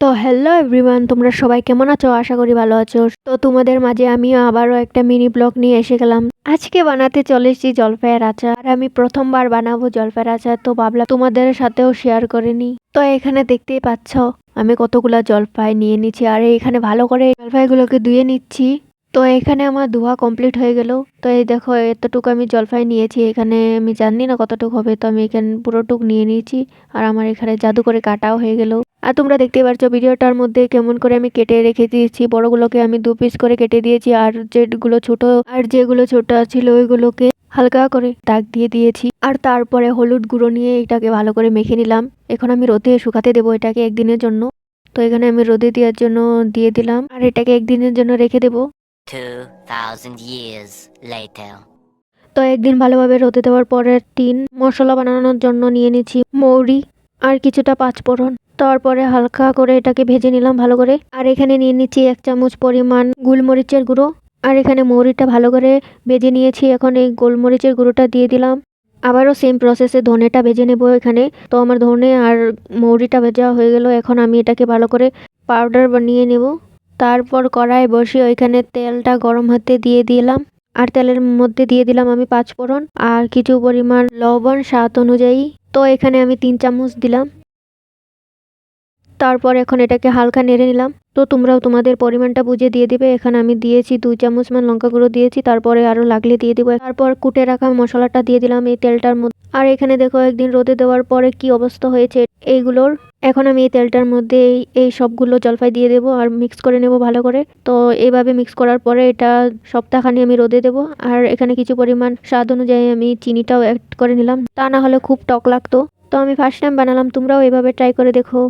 তো hello everyone তোমরা সবাই কেমন আছো? আশা করি ভালো আছো। তো তোমাদের মাঝে আমি আবারও একটা মিনি ব্লগ নিয়ে এসে গেলাম। আজকে বানাতে চলে এসেছি জলপাইয়ের আচার। আর আমি প্রথমবার বানাবো জলপাইয়ের আচার, তো ভাবলাম তোমাদের সাথেও শেয়ার করে নি তো এখানে দেখতেই পাচ্ছ, আমি কতগুলো জলপাই নিয়ে নিচ্ছি। আর এখানে ভালো করে জলপাইগুলোকে ধুয়ে নিচ্ছি। তো এখানে আমার ধোয়া কমপ্লিট হয়ে গেল। তো এই দেখো, এতটুকু আমি জলফাই নিয়েছি। এখানে আমি জানি না কতটুকু হবে, তো আমি এখানে পুরোটুক নিয়ে নিয়েছি। আর আমার এখানে জাদু করে কাটাও হয়ে গেল। আর তোমরা দেখতেই পাচ্ছ ভিডিওটার মধ্যে কেমন করে আমি কেটে রেখে দিয়েছি। বড়গুলোকে আমি দু পিস করে কেটে দিয়েছি। আর যেগুলো ছোট, আর যেগুলো ছোট ছিল ওইগুলোকে হালকা করে দাগ দিয়ে দিয়েছি। আর তারপরে হলুদ গুঁড়ো নিয়ে এটাকে ভালো করে মেখে নিলাম। এখন আমি রোদে শুকাতে দেবো এটাকে একদিনের জন্য। তো এখানে আমি রোদে দেওয়ার জন্য দিয়ে দিলাম। আর এটাকে একদিনের জন্য রেখে দেবো। 2,000 years later. তো একদিন ভালোভাবে রোদে দেওয়ার পরের দিন মশলা বানানোর জন্য নিয়ে নিচ্ছি মৌরি আর কিছুটা পাঁচফোড়ন। তারপরে হালকা করে এটাকে ভেজে নিলাম ভালো করে। আর এখানে নিয়ে নিচ্ছি এক চামচ পরিমাণ গোলমরিচের গুঁড়ো। আর এখানে মৌরিটা ভালো করে ভেজে নিয়েছি। এখন এই গোলমরিচের গুঁড়োটা দিয়ে দিলাম। আবারও সেম প্রসেসে ধনেটা ভেজে নেব এখানে। তো আমার ধনে আর মৌরিটা ভেজা হয়ে গেল। এখন আমি এটাকে ভালো করে পাউডার বানিয়ে নেব। তারপর কড়াই বসিয়ে ওইখানে তেলটা গরম হতে দিয়ে দিলাম। আর তেলের মধ্যে দিয়ে দিলাম আমি পাঁচ ফোড়ন আর কিছু পরিমাণ লবণ, স্বাদ অনুযায়ী। তো এখানে আমি তিন চামচ দিলাম। তারপর এখন এটাকে হালকা নেড়ে নিলাম। তো তোমরাও তোমাদের পরিমাণটা বুঝে দিয়ে দিবে। এখানে আমি দিয়েছি দুই চামচ মান লঙ্কা গুঁড়ো দিয়েছি। তারপরে আরও লাগলে দিয়ে দিব। তারপর কুটে রাখা মশলাটা দিয়ে দিলাম এই তেলটার মধ্যে। আর এখানে দেখো, একদিন রোদে দেওয়ার পরে কি অবস্থা হয়েছে এইগুলোর। এখন আমি এই তেলটার মধ্যে এই সবগুলো জলপাই দিয়ে দেবো আর মিক্স করে নেব ভালো করে। তো এইভাবে মিক্স করার পরে এটা সপ্তাহখানি আমি রোদে দেবো। আর এখানে কিছু পরিমাণ স্বাদ অনুযায়ী আমি চিনিটাও অ্যাড করে নিলাম। তা না হলে খুব টক লাগতো। তো আমি ফার্স্ট টাইম বানালাম। তোমরাও এভাবে ট্রাই করে দেখো।